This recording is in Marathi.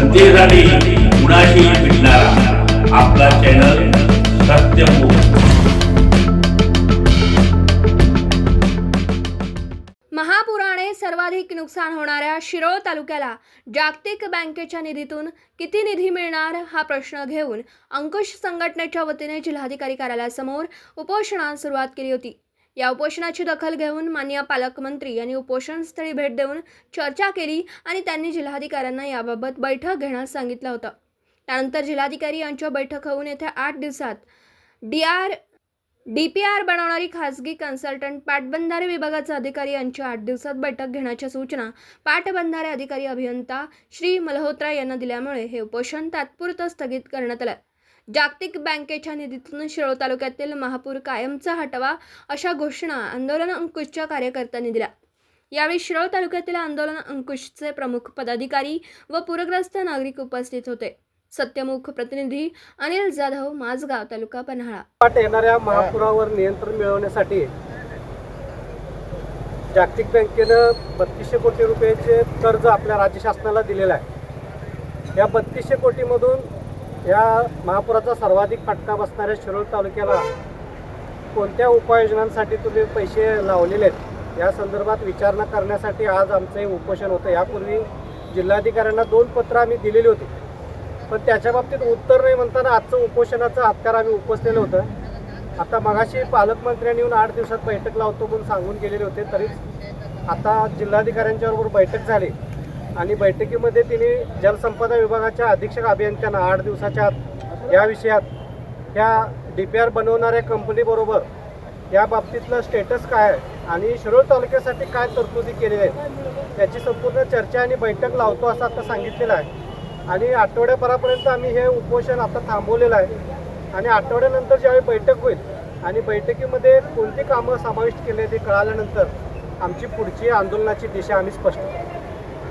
जनतेसाठी कुणाशी भेटणारा. आपला चॅनल महापुराने सर्वाधिक नुकसान होणाऱ्या शिरोळ तालुक्याला जागतिक बँकेच्या निधीतून किती निधी मिळणार हा प्रश्न घेऊन अंकुश संघटनेच्या वतीने जिल्हाधिकारी कार्यालयासमोर उपोषणास सुरुवात केली होती. या उपोषणाची दखल घेऊन मान्य पालकमंत्री यांनी उपोषणस्थळी भेट देऊन चर्चा केली आणि त्यांनी जिल्हाधिकाऱ्यांना याबाबत बैठक घेण्यास सांगितलं होतं. त्यानंतर जिल्हाधिकारी यांच्या बैठक होऊन येत्या आठ दिवसात D R D P R बनवणारी खासगी कन्सल्टंट पाटबंधारे विभागाचा अधिकारी यांची आठ दिवसात बैठक घेण्याच्या सूचना पाटबंधारे अधिकारी अभियंता श्री मल्होत्रा यांना दिल्यामुळे हे उपोषण तात्पुरतं स्थगित करण्यात आलं. जागतिक बँकेच्या निधीतून शिरोळ तालुक्यातील महापूर कायमचा हटवा अशा घोषणा आंदोलन अंकुशच्या कार्यकर्त्यांनी दिल्या. यावेळी शिरोळ तालुक्यातील आंदोलन अंकुशचे प्रमुख पदाधिकारी व पूरग्रस्त नागरिक उपस्थित होते. सत्यमुख प्रतिनिधी अनिल जाधव माझगाव तालुका पन्हाळा. येणाऱ्या महापुरावर नियंत्रण मिळवण्यासाठी जागतिक बँकेनं बत्तीसशे कोटी रुपयाचे कर्ज आपल्या राज्य शासनाला दिलेलं आहे. या बत्तीसशे कोटीमधून या महापुराचा सर्वाधिक फटका बसणाऱ्या शिरोळ तालुक्याला कोणत्या उपाययोजनांसाठी तुम्ही पैसे लावलेले आहेत? या संदर्भात विचारणा करण्यासाठी आज आमचं हे उपोषण होतं. यापूर्वी जिल्हाधिकाऱ्यांना दोन पत्र आम्ही दिलेली होती. पण त्याच्या बाबतीत उत्तर नाही म्हणताना आजचं उपोषणाचं हत्यार आम्ही उपसलेलं होतं. आता मगाशी पालकमंत्र्यांनी येऊन आठ दिवसात बैठक लावतो म्हणून सांगून गेलेले होते. तरीच आता जिल्हाधिकाऱ्यांच्याबरोबर बैठक झाली. आणि बैठकीमध्ये तिने जलसंपदा विभागाच्या अधीक्षक अभियंत्यांना आठ दिवसाच्या आत या विषयात ह्या डी पी आर बनवणाऱ्या कंपनीबरोबर या बाबतीतलं स्टेटस काय आहे आणि शिरोळ तालुक्यासाठी काय तरतुदी केलेल्या आहेत त्याची संपूर्ण चर्चा आणि बैठक लावतो असं आता सांगितलेलं आहे. आणि आठवड्याभरापर्यंत आम्ही हे उपोषण आता थांबवलेलं आहे. आणि आठवड्यानंतर ज्यावेळी बैठक होईल आणि बैठकीमध्ये कोणती कामं समाविष्ट केले ते कळाल्यानंतर आमची पुढची आंदोलनाची दिशा आम्ही स्पष्ट करू